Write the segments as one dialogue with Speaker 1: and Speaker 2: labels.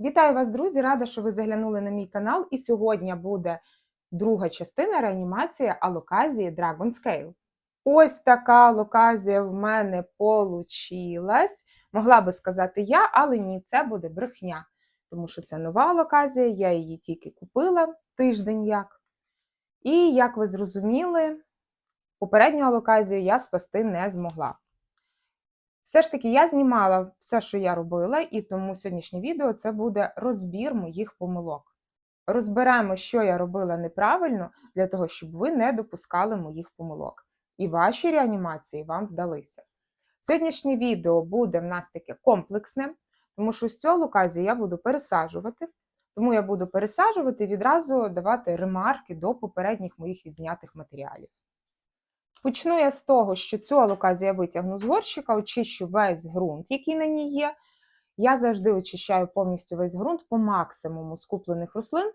Speaker 1: Вітаю вас, друзі! Рада, що ви заглянули на мій канал. І сьогодні буде друга частина реанімації алоказії Dragon Scale. Ось така алоказія в мене получилась. Могла би сказати я, але ні, це буде брехня. Тому що це нова алоказія, я її тільки купила тиждень як. І як ви зрозуміли, попередню алоказію я спасти не змогла. Все ж таки, я знімала все, що я робила, і тому сьогоднішнє відео це буде розбір моїх помилок. Розберемо, що я робила неправильно, для того, щоб ви не допускали моїх помилок. І ваші реанімації вам вдалися. Сьогоднішнє відео буде в нас таке комплексне, тому що з цього локазію я буду пересаджувати. Тому я буду пересаджувати і відразу давати ремарки до попередніх моїх відзнятих матеріалів. Почну я з того, що цю алоказію я витягну з горщика, очищу весь ґрунт, який на ній є. Я завжди очищаю повністю весь ґрунт по максимуму з куплених рослин.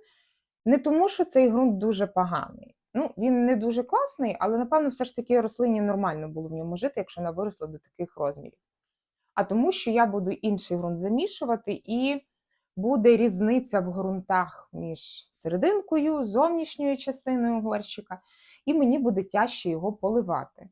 Speaker 1: Не тому, що цей ґрунт дуже поганий. Ну, він не дуже класний, але, напевно, все ж таки рослині нормально було в ньому жити, якщо вона виросла до таких розмірів. А тому, що я буду інший ґрунт замішувати, і буде різниця в ґрунтах між серединкою, зовнішньою частиною горщика і мені буде тяжче його поливати.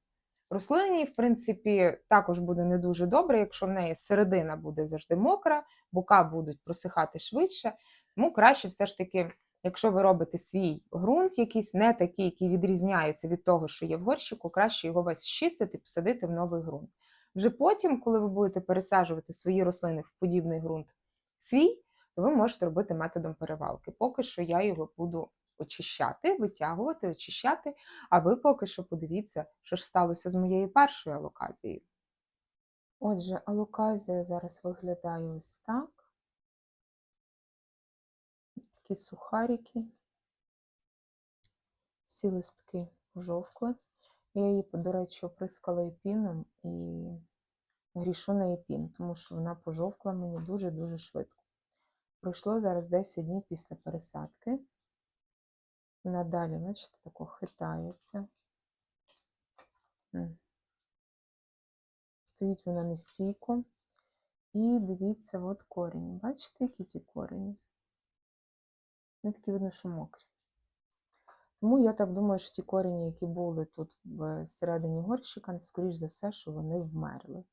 Speaker 1: Рослині, в принципі, також буде не дуже добре, якщо в неї середина буде завжди мокра, бока будуть просихати швидше. Тому краще все ж таки, якщо ви робите свій ґрунт, якийсь не такий, який відрізняється від того, що є в горщику, краще його весь щистити і посадити в новий ґрунт. Вже потім, коли ви будете пересаджувати свої рослини в подібний ґрунт свій, то ви можете робити методом перевалки. Поки що я його буду очищати, витягувати, очищати. А ви поки що подивіться, що ж сталося з моєю першою алоказією. Отже, алоказія зараз виглядає ось так. Такі сухарики. Всі листки жовкли. Я її, до речі, оприскала епіном і грішу на епін, тому що вона пожовкла мені дуже-дуже швидко. Пройшло зараз 10 днів після пересадки. Вона далі, бачите, тако хитається. Стоїть вона нестійко. І дивіться, от корінь. Бачите, які ті корені? Вони такі видно, що мокрі. Тому я так думаю, що ті корені, які були тут всередині горщика, скоріш за все, що вони вмерли.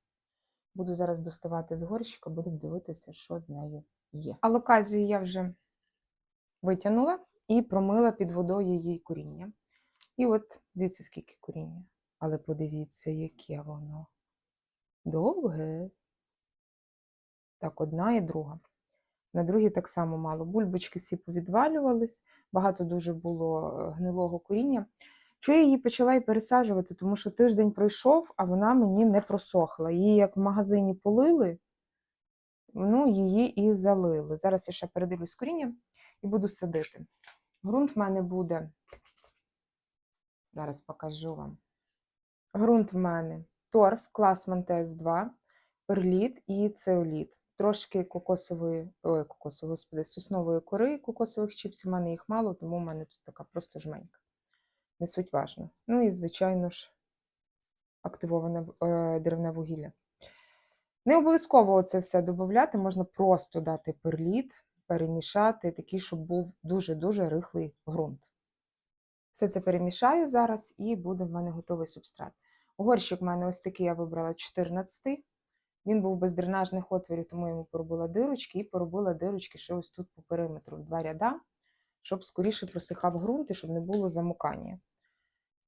Speaker 1: Буду зараз доставати з горщика, буду дивитися, що з нею є. Алоказію я вже витягнула і промила під водою її коріння. І от дивіться, скільки коріння. Але подивіться, яке воно довге. Так, одна і друга. На другій так само мало. Бульбочки всі повідвалювались, багато дуже було гнилого коріння. Чого я її почала і пересаджувати, тому що тиждень пройшов, а вона мені не просохла. Її як в магазині полили, ну, її і залили. Зараз я ще передивлюсь коріння і буду садити. Грунт в мене буде, зараз покажу вам. Грунт в мене торф, клас Монтез 2, перліт і цеоліт. Трошки кокосової, ой, кокосової, господи, соснової кори, кокосових чіпсів, у мене їх мало, тому в мене тут така просто жменька. Не суть важно. Ну і, звичайно ж, активоване е, деревне вугілля. Не обов'язково це все додати, можна просто дати перліт, перемішати, такий, щоб був дуже-дуже рихлий ґрунт. Все це перемішаю зараз і буде в мене готовий субстрат. Горщик в мене ось такий я вибрала 14 Він був без дренажних отворів, тому йому поробила дирочки і поробила дирочки ще ось тут по периметру в два ряда, щоб скоріше просихав ґрунт і щоб не було замукання.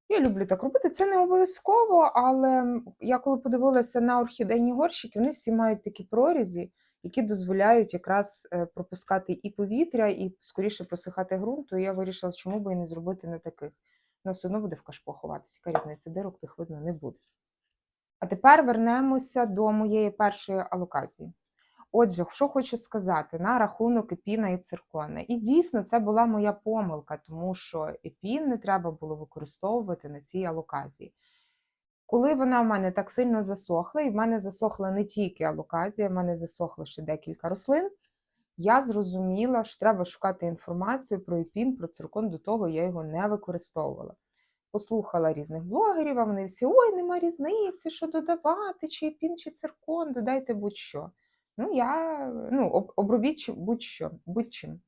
Speaker 1: Я люблю так робити. Це не обов'язково, але я коли подивилася на орхідейні горщики, вони всі мають такі прорізі, які дозволяють якраз е, пропускати і повітря, і скоріше просихати ґрунт, то я вирішила, чому би і не зробити на таких. Ну, все одно буде в кашпо ховатися, яка різниця, дирок тих видно не буде. А тепер вернемося до моєї першої алокації. Отже, що хочу сказати на рахунок епіна і циркона. І дійсно це була моя помилка, тому що епін не треба було використовувати на цій алоказії. Коли вона в мене так сильно засохла, і в мене засохла не тільки алоказія, в мене засохло ще декілька рослин, я зрозуміла, що треба шукати інформацію про епін, про циркон, до того я його не використовувала. Послухала різних блогерів, а вони всі: ой, нема різниці, що додавати, чи епін, чи циркон, додайте будь-що. Ну, я ну, обробіть будь-що, будь-чим.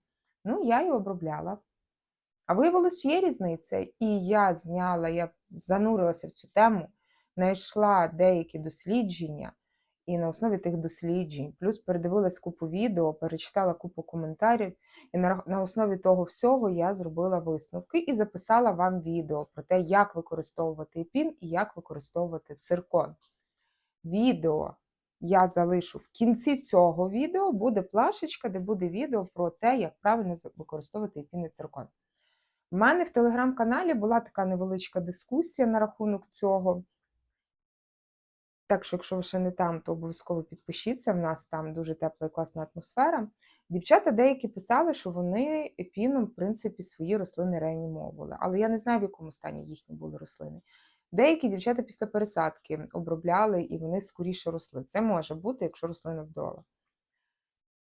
Speaker 1: Ну, я і обробляла. А виявилось, є різниця. І я зняла, я занурилася в цю тему, знайшла деякі дослідження, і на основі тих досліджень, плюс передивилась купу відео, перечитала купу коментарів, і на, основі того всього я зробила висновки і записала вам відео про те, як використовувати епін і як використовувати циркон. Відео я залишу в кінці цього відео, буде плашечка, де буде відео про те, як правильно використовувати епін і циркон. У мене в телеграм-каналі була така невеличка дискусія на рахунок цього. Так що, якщо ви ще не там, то обов'язково підпишіться. В нас там дуже тепла і класна атмосфера. Дівчата деякі писали, що вони епіном, в принципі, свої рослини реанімовували. Але я не знаю, в якому стані їхні були рослини. Деякі дівчата після пересадки обробляли і вони скоріше росли. Це може бути, якщо рослина здорова.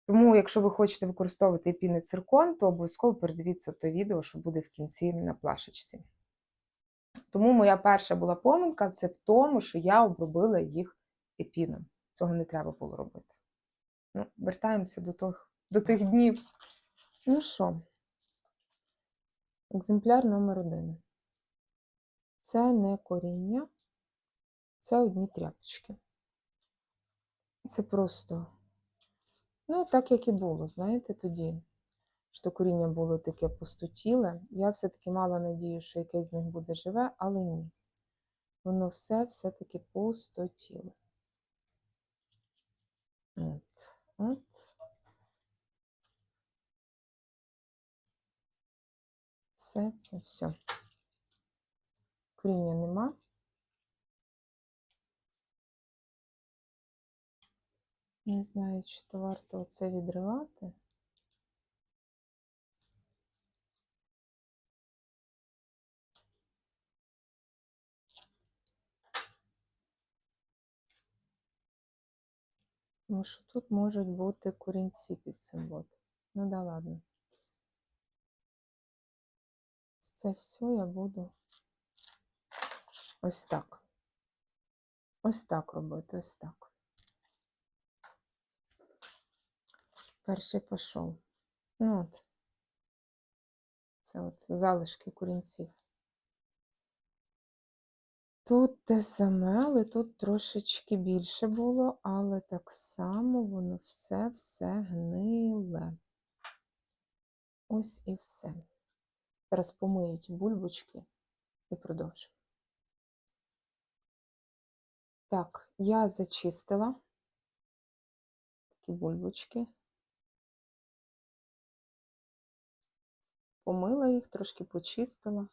Speaker 1: Тому, якщо ви хочете використовувати епін і циркон, то обов'язково передивіться те відео, що буде в кінці на плашечці. Тому моя перша була помилка це в тому, що я обробила їх епіном. Цього не треба було робити. Ну, вертаємося до тих, до тих днів. Ну що, екземпляр номер один. Це не коріння, це одні тряпочки. Це просто, ну, так як і було, знаєте, тоді що коріння було таке пустотіле. Я все-таки мала надію, що якесь з них буде живе, але ні. Воно все все-таки пустотіле. От, от. Все це все. Коріння нема. Не знаю, чи то варто оце відривати. Тому що тут можуть бути корінці під цим от. Ну да ладно. Це все я буду ось так. Ось так робити, ось так. Перший пішов. Ну от. Це от залишки корінців. Тут те саме, але тут трошечки більше було, але так само воно все-все гниле. Ось і все. Зараз помиють бульбочки і продовжимо. Так, я зачистила такі бульбочки. Помила їх, трошки почистила.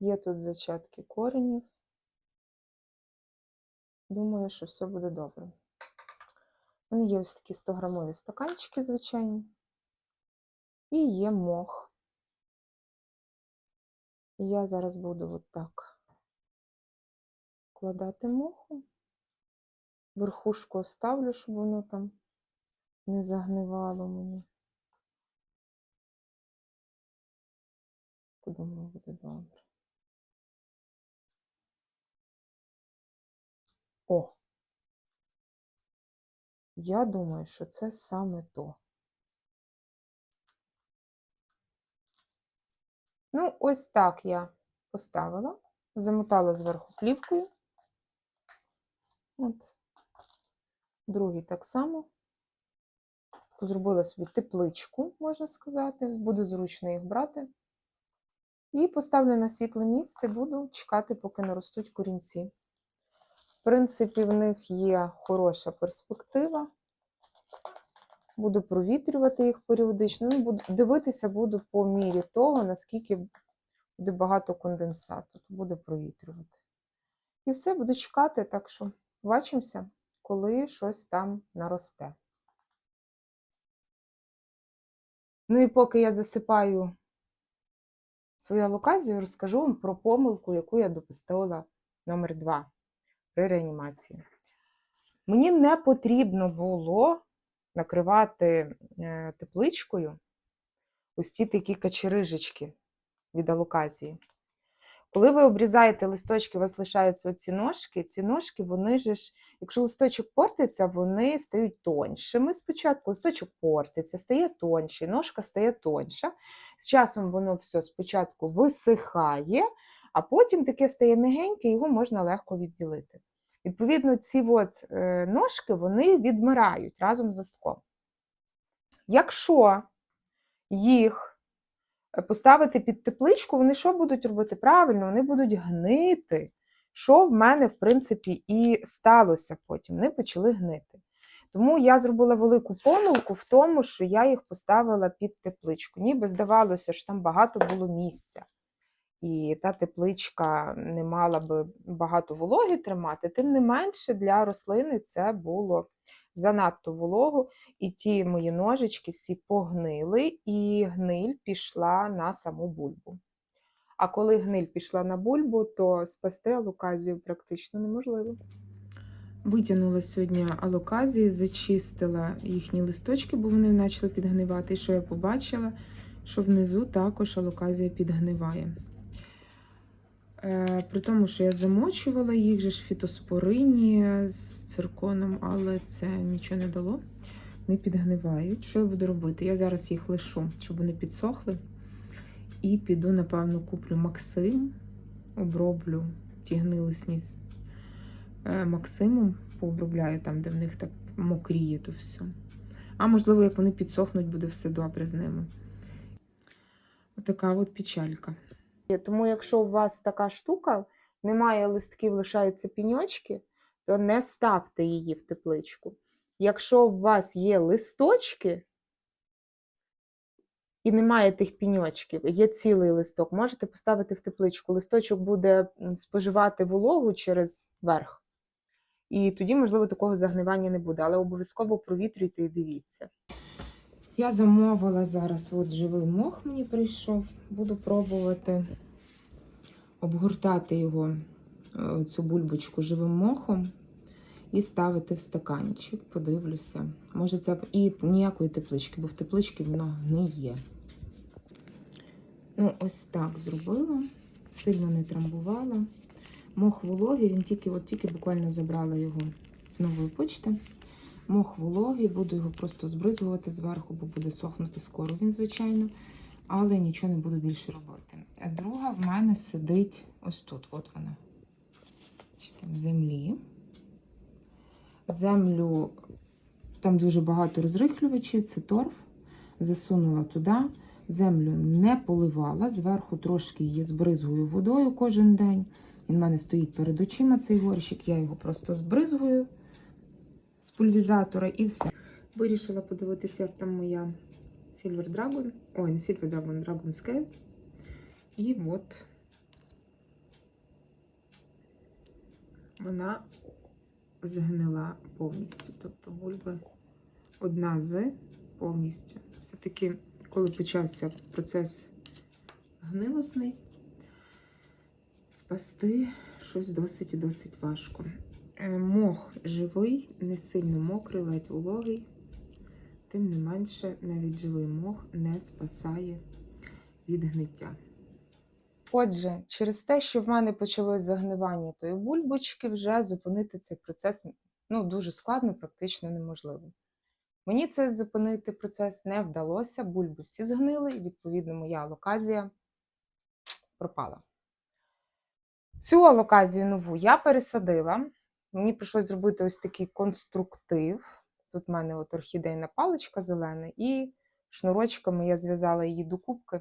Speaker 1: Є тут зачатки коренів. Думаю, що все буде добре. У мене є ось такі 100-грамові стаканчики звичайні. І є мох. І я зараз буду от так вкладати моху. Верхушку оставлю, щоб воно там не загнивало мені. Подумаю, буде добре. Я думаю, що це саме то. Ну, ось так я поставила, замотала зверху плівкою. От. Другий так само. Зробила собі тепличку, можна сказати, буде зручно їх брати. І поставлю на світле місце, буду чекати, поки наростуть корінці. Принципі, в них є хороша перспектива. Буду провітрювати їх періодично. Ну, буду, дивитися буду по мірі того, наскільки буде багато конденсату, буду провітрювати. І все, буду чекати, так що побачимося, коли щось там наросте. Ну і поки я засипаю свою алоказію, розкажу вам про помилку, яку я допустила номер 2 при реанімації. Мені не потрібно було накривати е, тепличкою ось ці такі качерижечки від алоказії. Коли ви обрізаєте листочки, у вас лишаються оці ножки, ці ножки, вони ж Якщо листочок портиться, вони стають тоншими спочатку. Листочок портиться, стає тонший, ножка стає тонша. З часом воно все спочатку висихає, а потім таке стає м'ягеньке, його можна легко відділити. Відповідно, ці от, е, ножки вони відмирають разом з листком. Якщо їх е, поставити під тепличку, вони що будуть робити? Правильно, вони будуть гнити. Що в мене, в принципі, і сталося потім. Вони почали гнити. Тому я зробила велику помилку в тому, що я їх поставила під тепличку. Ніби здавалося, що там багато було місця. І та тепличка не мала би багато вологи тримати, тим не менше для рослини це було занадто волого, і ті мої ножички всі погнили, і гниль пішла на саму бульбу. А коли гниль пішла на бульбу, то спасти алоказію практично неможливо. Витягнула сьогодні алоказії, зачистила їхні листочки, бо вони почали підгнивати. І що я побачила, що внизу також алоказія підгниває. Е, При тому, що я замочувала їх же ж фітоспорині з цирконом, але це нічого не дало. Вони підгнивають. Що я буду робити? Я зараз їх лишу, щоб вони підсохли. І піду, напевно, куплю Максим, оброблю ті гнилисні е, Максимом, пообробляю там, де в них так мокріє то все. А можливо, як вони підсохнуть, буде все добре з ними. Отака от печалька. Тому, якщо у вас така штука, немає листків, лишаються піньочки, то не ставте її в тепличку. Якщо у вас є листочки і немає тих піньочків, є цілий листок, можете поставити в тепличку. Листочок буде споживати вологу через верх. І тоді, можливо, такого загнивання не буде, але обов'язково провітрюйте і дивіться. Я замовила зараз от живий мох мені прийшов. Буду пробувати обгортати його, е, цю бульбочку живим мохом і ставити в стаканчик. Подивлюся. Може, це і ніякої теплички, бо в тепличці воно гниє. Ну, ось так зробила. Сильно не трамбувала. Мох вологий, він тільки, от тільки буквально забрала його з нової почти. Мох вологий, буду його просто збризгувати зверху, бо буде сохнути скоро він, звичайно. Але нічого не буду більше робити. Друга в мене сидить ось тут, от вона. В землі. Землю, там дуже багато розрихлювачів, це торф. Засунула туди. Землю не поливала, зверху трошки її збризгую водою кожен день. Він в мене стоїть перед очима цей горщик, я його просто збризгую пульвізатора і все. Вирішила подивитися, як там моя Silver Dragon. Ой, не Silver Dragon, Dragon Scale. І от вона згнила повністю. Тобто бульби одна з повністю. Все-таки, коли почався процес гнилосний, спасти щось досить і досить важко. Е, Мох живий, не сильно мокрий, ледь вологий. Тим не менше, навіть живий мох не спасає від гниття. Отже, через те, що в мене почалось загнивання тої бульбочки, вже зупинити цей процес ну, дуже складно, практично неможливо. Мені це зупинити процес не вдалося, бульби всі згнили, і, відповідно, моя алоказія пропала. Цю алоказію нову я пересадила. Мені прийшлось зробити ось такий конструктив. Тут в мене от орхідейна паличка зелена, і шнурочками я зв'язала її до кубки.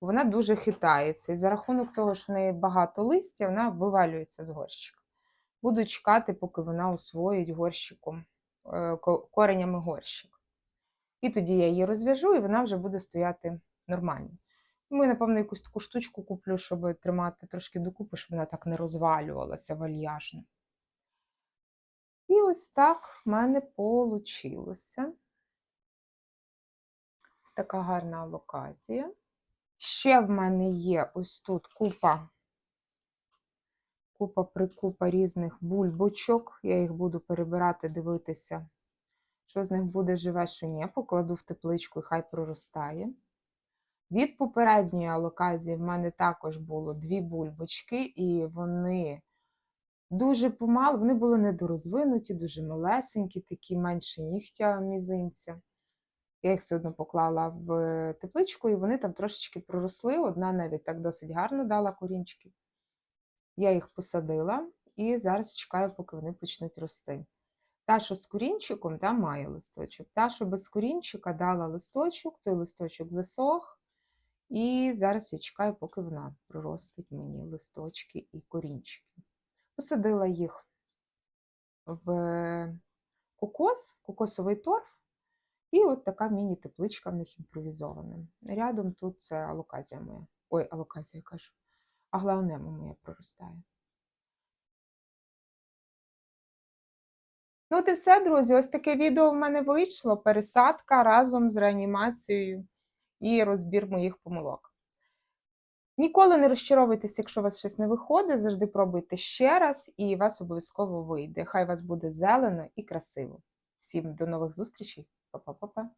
Speaker 1: Вона дуже хитається. І за рахунок того, що в неї багато листя, вона вивалюється з горщика. Буду чекати, поки вона освоїть горщиком, е, коренями горщик. І тоді я її розв'яжу, і вона вже буде стояти нормально. Ми, напевно, якусь таку штучку куплю, щоб тримати трошки докупи, щоб вона так не розвалювалася вальяжно. І ось так в мене вийшло. Ось така гарна локація. Ще в мене є ось тут купа, купа прикупа різних бульбочок. Я їх буду перебирати, дивитися, що з них буде живе, що ні. Покладу в тепличку і хай проростає. Від попередньої алоказії в мене також було дві бульбочки, і вони Дуже помало, вони були недорозвинуті, дуже малесенькі, такі менше нігтя мізинця. Я їх все одно поклала в тепличку, і вони там трошечки проросли. Одна навіть так досить гарно дала корінчики. Я їх посадила і зараз чекаю, поки вони почнуть рости. Та, що з корінчиком, та має листочок. Та, що без корінчика дала листочок, той листочок засох. І зараз я чекаю, поки вона проростить мені листочки і корінчики. Посадила їх в кокос, кокосовий торф, і от така міні-тепличка в них імпровізована. Рядом тут це алоказія моя. Ой, алоказія кажу. Аглаонема моя проростає. Ну, от і все, друзі. Ось таке відео в мене вийшло. Пересадка разом з реанімацією і розбір моїх помилок. Ніколи не розчаровуйтесь, якщо у вас щось не виходить, завжди пробуйте ще раз, і вас обов'язково вийде. Хай вас буде зелено і красиво. Всім до нових зустрічей. Па-па-па-па.